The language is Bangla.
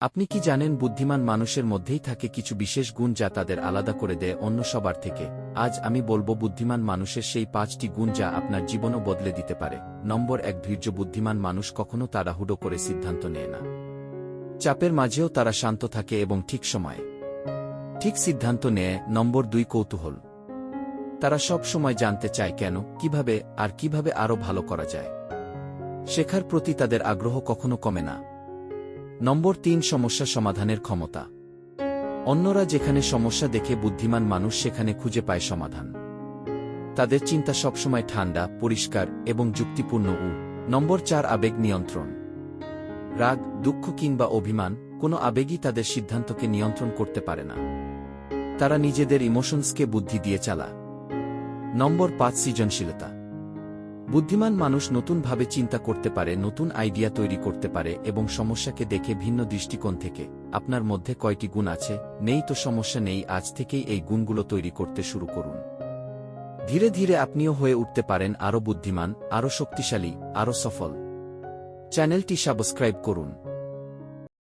আপনি কি জানেন বুদ্ধিমান মানুষের মধ্যেই থাকে কিছু বিশেষ গুণ যা তাদের আলাদা করে দেয় অন্য সবার থেকে? আজ আমি বলব বুদ্ধিমান মানুষের সেই পাঁচটি গুণ যা আপনার জীবনও বদলে দিতে পারে। নম্বর এক, ধৈর্য। বুদ্ধিমান মানুষ কখনো তাড়াহুড়ো করে সিদ্ধান্ত নেয় না। চাপের মাঝেও তারা শান্ত থাকে এবং ঠিক সময়ে ঠিক সিদ্ধান্ত নেয়। নম্বর দুই, কৌতূহল। তারা সব সময় জানতে চায় কেন, কীভাবে, আর কীভাবে আরও ভালো করা যায়। শেখার প্রতি তাদের আগ্রহ কখনো কমে না। নম্বর তিন, সমস্যা সমাধানের ক্ষমতা। অন্যরা যেখানে সমস্যা দেখে বুদ্ধিমান মানুষ সেখানে খুঁজে পায় সমাধান। তাদের চিন্তা সবসময় ঠান্ডা, পরিষ্কার এবং যুক্তিপূর্ণ উ। নম্বর চার, আবেগ নিয়ন্ত্রণ। রাগ, দুঃখ কিংবা অভিমান, কোনো আবেগই তাদের সিদ্ধান্তকে নিয়ন্ত্রণ করতে পারে না। তারা নিজেদের ইমোশনসকে বুদ্ধি দিয়ে চালা নম্বর পাঁচ, সৃজনশীলতা। বুদ্ধিমান মানুষ নতুনভাবে চিন্তা করতে পারে, নতুন আইডিয়া তৈরি করতে পারে এবং সমস্যাকে দেখে ভিন্ন দৃষ্টিকোণ থেকে। আপনার মধ্যে কয়টি গুণ আছে? নেই তো সমস্যা নেই, আজ থেকেই এই গুণগুলো তৈরি করতে শুরু করুন। ধীরে ধীরে আপনিও হয়ে উঠতে পারেন আরও বুদ্ধিমান, আরও শক্তিশালী, আরও সফল। চ্যানেলটি সাবস্ক্রাইব করুন।